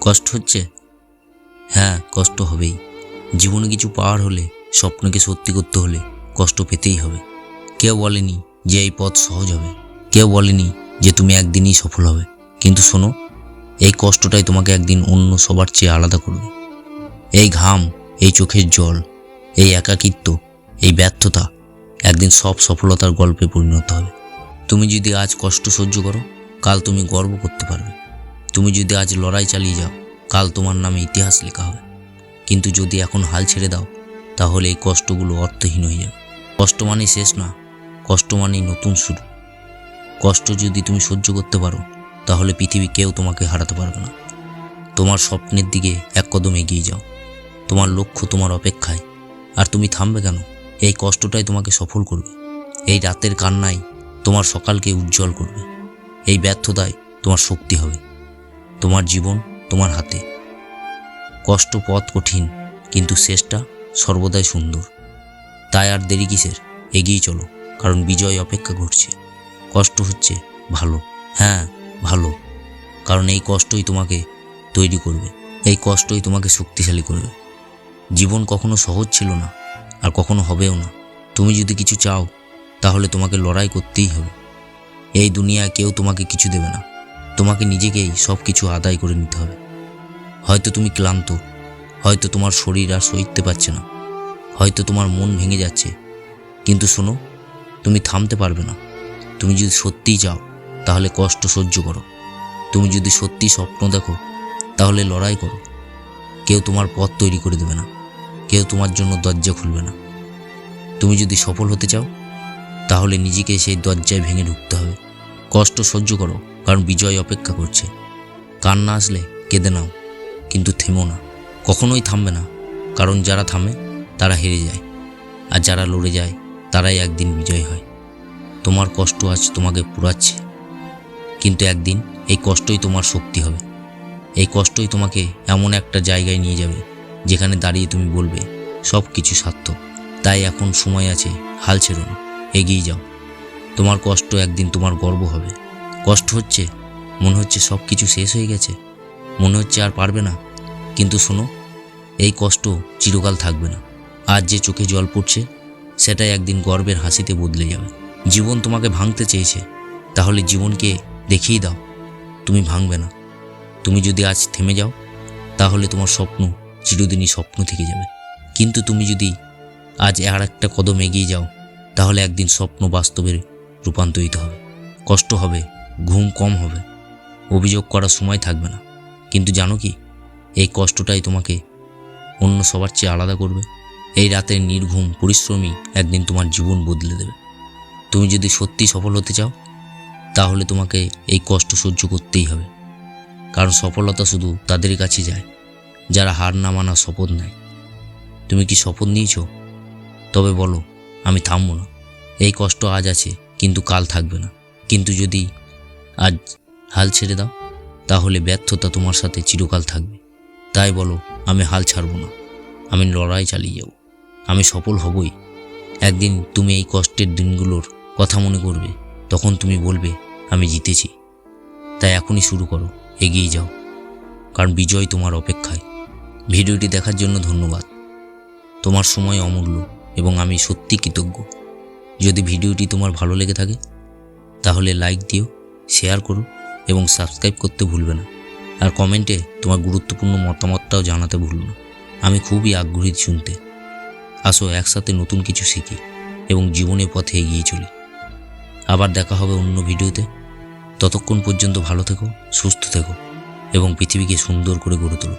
কষ্ট হচ্ছে? হ্যাঁ কষ্ট হবেই। জীবনে কিছু পাওয়ার হলে, স্বপ্নকে সত্যি করতে হলে কষ্ট পেতেই হবে। কেউ বলেনি যে এই পথ সহজ হবে। কেউ বলেনি যে তুমি একদিনই সফল হবে। কিন্তু শোনো, এই কষ্টটাই তোমাকে একদিন অন্য সবার চেয়ে আলাদা করবে। এই ঘাম, এই চোখের জল, এই একাকিত্ব, এই ব্যর্থতা একদিন সব সফলতার গল্পে পরিণত হবে। তুমি যদি আজ কষ্ট সহ্য করো, কাল তুমি গর্ব করতে পারবে। তুমি যদি আজ লড়াই চালিয়ে যাও, কাল তোমার নামে ইতিহাস লেখা হবে। কিন্তু যদি এখন হাল ছেড়ে দাও, তাহলে এই কষ্টগুলো অর্থহীন হয়ে যাবে। কষ্ট মানেই শেষ না, কষ্ট মানেই নতুন শুরু। কষ্ট যদি তুমি সহ্য করতে পারো, তাহলে পৃথিবী কেউ তোমাকে হারাতে পারবে না। তোমার স্বপ্নের দিকে এক কদম এগিয়ে যাও। তোমার লক্ষ্য তোমার অপেক্ষায়। আর তুমি থামবে কেন? এই কষ্টটাই তোমাকে সফল করবে। এই রাতের কান্নাই তোমার সকালকে উজ্জ্বল করবে। এই ব্যর্থতায় তোমার শক্তি হবে। তোমার জীবন তোমার হাতে। কষ্ট পথ কঠিন, কিন্তু শেষটা সর্বদাই সুন্দর। তাই আর দেরি কিসের? এগিয়ে চলো, কারণ বিজয় অপেক্ষা করছে কষ্ট হচ্ছে ভালো হ্যাঁ ভালো। কারণ এই কষ্টই তোমাকে তৈরি করবে, এই কষ্টই তোমাকে শক্তিশালী করবে। জীবন কখনো সহজ ছিল না, আর কখনো হবেও না। তুমি যদি কিছু চাও, তাহলে তোমাকে লড়াই করতেই হবে। এই দুনিয়ায় কেউ তোমাকে কিছু দেবে না। তোমাকে নিজেকেই সব কিছু আদায় করে নিতে হবে। হয়তো তুমি ক্লান্ত, হয়তো তোমার শরীর আর সইতে পারছে না, হয়তো তোমার মন ভেঙে যাচ্ছে। কিন্তু শোনো, তুমি থামতে পারবে না। তুমি যদি সত্যিই চাও তাহলে কষ্ট সহ্য করো। তুমি যদি সত্যি স্বপ্ন দেখো, তাহলে লড়াই করো। কেউ তোমার পথ তৈরি করে দেবে না। কেউ তোমার জন্য দরজা খুলবে না। তুমি যদি সফল হতে চাও, তাহলে নিজেকে সেই দরজায় ভেঙে ঢুকতে হবে। কষ্ট সহ্য করো। কারণ বিজয় অপেক্ষা করছে। কান্না আসলে কেঁদে নাও, কিন্তু থেমো না। কখনোই থামবে না, কারণ যারা থামে, তারা হেরে যায়। আর যারা লড়ে যায়, তারাই একদিন বিজয় হয়। তোমার কষ্ট আজ তোমাকে পুরাচ্ছে, কিন্তু একদিন এই কষ্টই তোমার শক্তি হবে। এই কষ্টই তোমাকে এমন একটা জায়গায় নিয়ে যাবে, যেখানে দাঁড়িয়ে তুমি বলবে সব কিছু সার্থক, তাই এখন সময় আছে, হাল ছেড়ো না, এগিয়ে যাও। তোমার কষ্ট একদিন তোমার গর্ব হবে। কষ্ট হচ্ছে, মনে হচ্ছে সব কিছু শেষ হয়ে গেছে, মনে হচ্ছে আর পারবে না। কিন্তু শোনো, এই কষ্ট চিরকাল থাকবে না। আজ যে চোখে জল পড়ছে, সেটাই একদিন গর্বের হাসিতে বদলে যাবে। জীবন তোমাকে ভাঙতে চেয়েছে, তাহলে জীবনকে দেখিয়ে দাও। তুমি ভাঙবে না। তুমি যদি আজ থেমে যাও, তাহলে তোমার স্বপ্ন চিরদিনই স্বপ্ন থেকে যাবে। কিন্তু তুমি যদি আজ আর একটা কদম এগিয়ে যাও, তাহলে একদিন স্বপ্ন বাস্তবে রূপান্তরিত হবে। কষ্ট হবে ঘুম কম হবে। অভিযোগ করার সময় থাকবে না। কিন্তু জানো কি, এই কষ্টটাই তোমাকে অন্য সবার চেয়ে আলাদা করবে। এই রাতের নির্ঘুম পরিশ্রমী একদিন তোমার জীবন বদলে দেবে। তুমি যদি সত্যি সফল হতে চাও, তাহলে তোমাকে এই কষ্ট সহ্য করতেই হবে। কারণ সফলতা শুধু তাদের কাছে যায়, যারা হার না মানা শপথ নেয়। তুমি কি শপথ নিয়েছ? তবে বলো, আমি থামবো না। এই কষ্ট আজ আছে, কিন্তু কাল থাকবে না। কিন্তু যদি আজ হাল ছেড়ে দাও, তাহলে ব্যর্থতা তোমার সাথে চিরকাল থাকবে। তাই বলো, আমি হাল ছাড়বো না, আমি লড়াই চালিয়ে যাব, আমি সফল হবই। একদিন তুমি এই কষ্টের দিনগুলোর কথা মনে করবে, তখন তুমি বলবে, আমি জিতেছি। তাই এখনই শুরু করো, এগিয়ে যাও, কারণ বিজয় তোমার অপেক্ষায়। ভিডিওটি দেখার জন্য ধন্যবাদ। তোমার সময় অমূল্য এবং আমি সত্যি কৃতজ্ঞ। যদি ভিডিওটি তোমার ভালো লেগে থাকে, তাহলে লাইক দিও শেয়ার করো এবং সাবস্ক্রাইব করতে ভুলবে না। আর কমেন্টে তোমার গুরুত্বপূর্ণ মতামতটাও জানাতে ভুলো না। আমি খুবই আগ্রহী শুনতে। আসো, একসাথে নতুন কিছু শিখি এবং জীবনের পথে এগিয়ে চলি। আবার দেখা হবে অন্য ভিডিওতে। ততক্ষণ পর্যন্ত ভালো থেকো, সুস্থ থেকো এবং পৃথিবীকে সুন্দর করে গড়ে তোলো।